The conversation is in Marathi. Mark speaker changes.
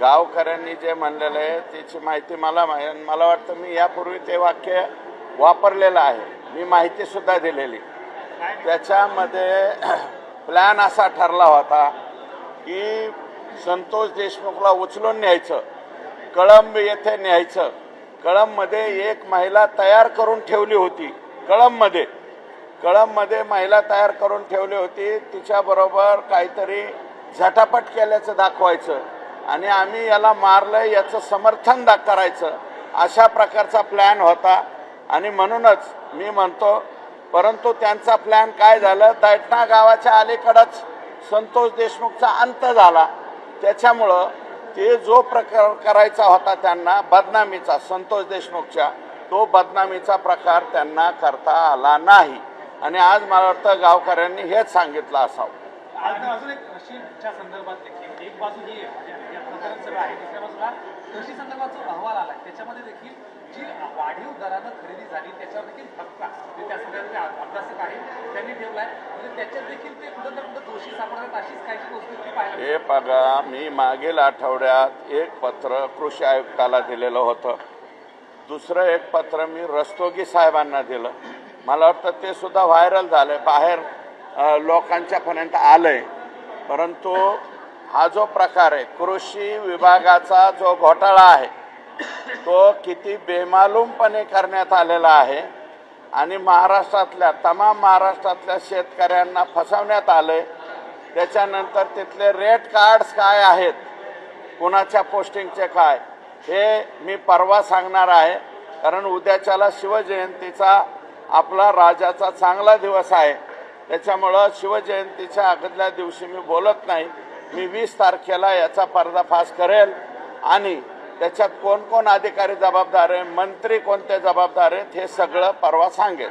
Speaker 1: गावकऱ्यांनी जे म्हणलेलं आहे त्याची माहिती मला मला वाटतं मी यापूर्वी ते वाक्य वापरलेलं आहे. मी माहितीसुद्धा दिलेली. त्याच्यामध्ये प्लॅन असा ठरला होता की संतोष देशमुखला उचलून न्यायचं कळंब येथे न्यायचं. कळंबमध्ये एक महिला तयार करून ठेवली होती. कळंबमध्ये. कळंबमध्ये महिला तयार करून ठेवली होती. तिच्याबरोबर काहीतरी झटापट केल्याचं दाखवायचं. आणि आम्ही याला मारलं याचं समर्थन दा करायचं. अशा प्रकारचा प्लॅन होता. आणि म्हणूनच मी म्हणतो परंतु त्यांचा प्लॅन काय झालं? दैठणा गावाच्या अलीकडंच संतोष देशमुखचा अंत झाला. त्याच्यामुळं ते जो प्रकार करायचा होता त्यांना बदनामीचा संतोष देशमुखच्या तो बदनामीचा प्रकार त्यांना करता आला नाही. आणि आज मला वाटतं गावकऱ्यांनी हेच सांगितलं असावं.
Speaker 2: अजून एक कृषीच्या संदर्भात देखील एक बाजू ही आहे. म्हणजे या प्रकरण सगळं आहे. दुसऱ्या बाजूला कृषी अहवाल आला त्याच्यामध्ये देखील जी वाढीव दरानं खरेदी झाली त्याच्यावर देखील धक्का. म्हणजे त्या सगळ्या जे अभ्यासक आहेत त्यांनी ठेवलाय. म्हणजे त्याच्यात देखील ते कुठं ना कुठं दोषी सापडतात अशीच गोष्ट पाहायला
Speaker 1: हे बघा मी मागील आठवड्यात एक पत्र कृषी आयुक्ताला दिलेलं होतं. दुसरं एक पत्र मी रस्तोगी साहेबांना दिलं. मला वाटतं ते सुद्धा व्हायरल झालंय. बाहेर लोकांच्यापर्यंत आलं आलंय. परंतु हा जो प्रकार आहे कृषी विभागाचा जो घोटाळा आहे तो किती बेमालूमपणे करण्यात आलेला आहे आणि महाराष्ट्रातल्या तमाम महाराष्ट्रातल्या शेतकऱ्यांना फसवण्यात आलंय. त्याच्यानंतर तिथले रेट कार्ड्स काय आहेत? कुणाच्या पोस्टिंगचे काय? हे मी परवा सांगणार आहे. कारण उद्याच्याला शिवजयंतीचा आपला राजाचा चांगला दिवस आहे. त्याच्यामुळं शिवजयंतीच्या अगोदल्या दिवशी मी बोलत नाही. मी वीस तारखेला याचा पर्दाफाश करेल. आणि त्याच्यात कोण कोण अधिकारी जबाबदार आहे मंत्री कोणते जबाबदार आहेत हे सगळं परवा सांगेल.